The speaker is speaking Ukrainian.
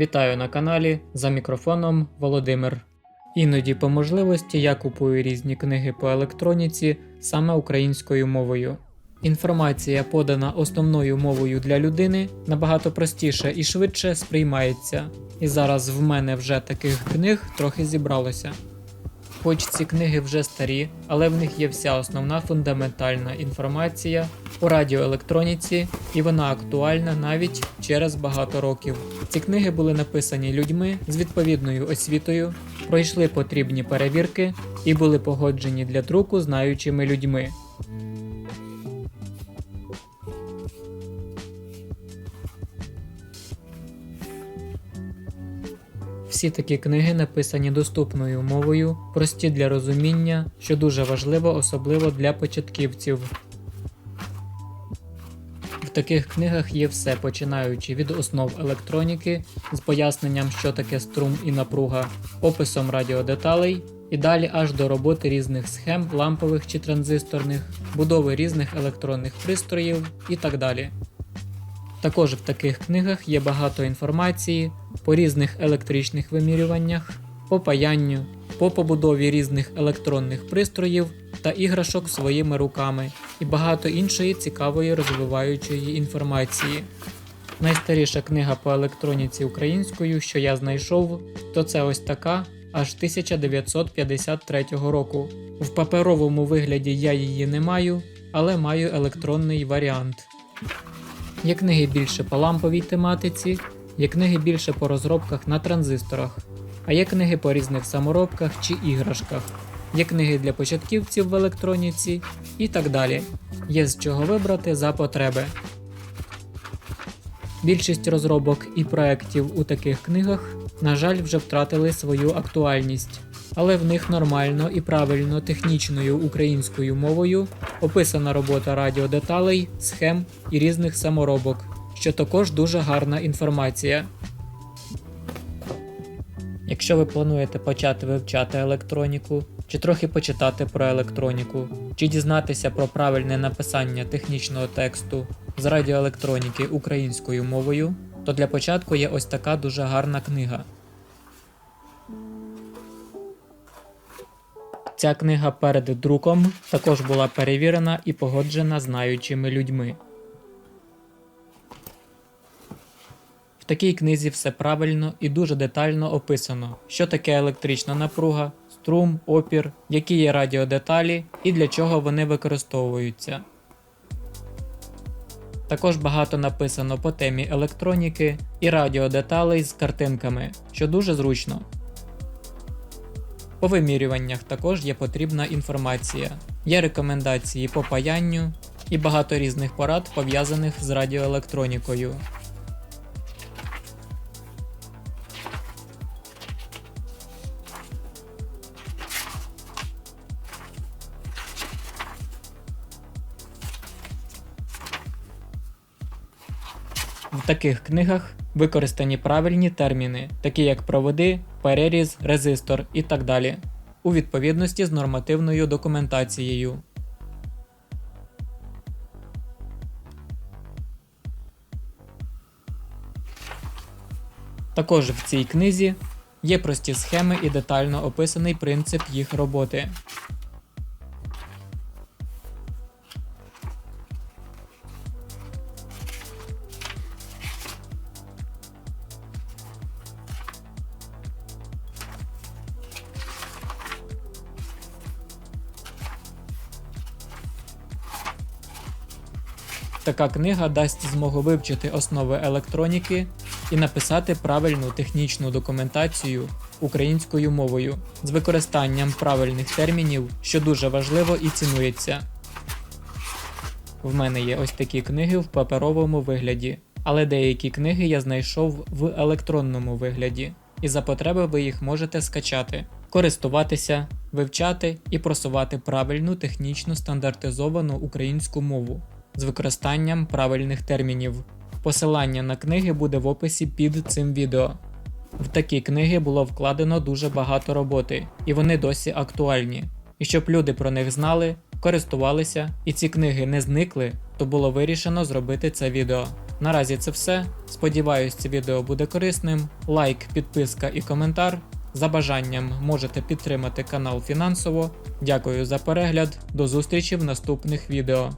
Вітаю на каналі за мікрофоном Володимир. Іноді по можливості я купую різні книги по електроніці саме українською мовою. Інформація, подана основною мовою для людини, набагато простіше і швидше сприймається. І зараз в мене вже таких книг трохи зібралося. Хоч ці книги вже старі, але в них є вся основна фундаментальна інформація у радіоелектроніці, і вона актуальна навіть через багато років. Ці книги були написані людьми з відповідною освітою, пройшли потрібні перевірки і були погоджені для друку знаючими людьми. Всі такі книги написані доступною мовою, прості для розуміння, що дуже важливо, особливо для початківців. В таких книгах є все, починаючи від основ електроніки з поясненням, що таке струм і напруга, описом радіодеталей і далі аж до роботи різних схем, лампових чи транзисторних, будови різних електронних пристроїв і так далі. Також в таких книгах є багато інформації по різних електричних вимірюваннях, по паянню, по побудові різних електронних пристроїв та іграшок своїми руками і багато іншої цікавої розвиваючої інформації. Найстаріша книга по електроніці українською, що я знайшов, то це ось така аж 1953 року. В паперовому вигляді я її не маю, але маю електронний варіант. Є книги більше по ламповій тематиці, є книги більше по розробках на транзисторах, а є книги по різних саморобках чи іграшках, є книги для початківців в електроніці і так далі. Є з чого вибрати за потреби. Більшість розробок і проєктів у таких книгах, на жаль, вже втратили свою актуальність, але в них нормально і правильно технічною українською мовою описана робота радіодеталей, схем і різних саморобок, що також дуже гарна інформація. Якщо ви плануєте почати вивчати електроніку, чи трохи почитати про електроніку, чи дізнатися про правильне написання технічного тексту з радіоелектроніки українською мовою, то для початку є ось така дуже гарна книга. Ця книга перед друком також була перевірена і погоджена знаючими людьми. В такій книзі все правильно і дуже детально описано, що таке електрична напруга, струм, опір, які є радіодеталі і для чого вони використовуються. Також багато написано по темі електроніки і радіодеталей з картинками, що дуже зручно. По вимірюваннях також є потрібна інформація, є рекомендації по паянню і багато різних порад пов'язаних з радіоелектронікою. В таких книгах використані правильні терміни, такі як проводи, переріз, резистор і так далі, у відповідності з нормативною документацією. Також в цій книзі є прості схеми і детально описаний принцип їх роботи. Така книга дасть змогу вивчити основи електроніки і написати правильну технічну документацію українською мовою з використанням правильних термінів, що дуже важливо і цінується. В мене є ось такі книги в паперовому вигляді, але деякі книги я знайшов в електронному вигляді, і за потреби ви їх можете скачати, користуватися, вивчати і просувати правильну технічну стандартизовану українську мову з використанням правильних термінів. Посилання на книги буде в описі під цим відео. В такі книги було вкладено дуже багато роботи, і вони досі актуальні. І щоб люди про них знали, користувалися і ці книги не зникли, то було вирішено зробити це відео. Наразі це все. Сподіваюсь, це відео буде корисним. Лайк, підписка і коментар. За бажанням можете підтримати канал фінансово. Дякую за перегляд. До зустрічі в наступних відео.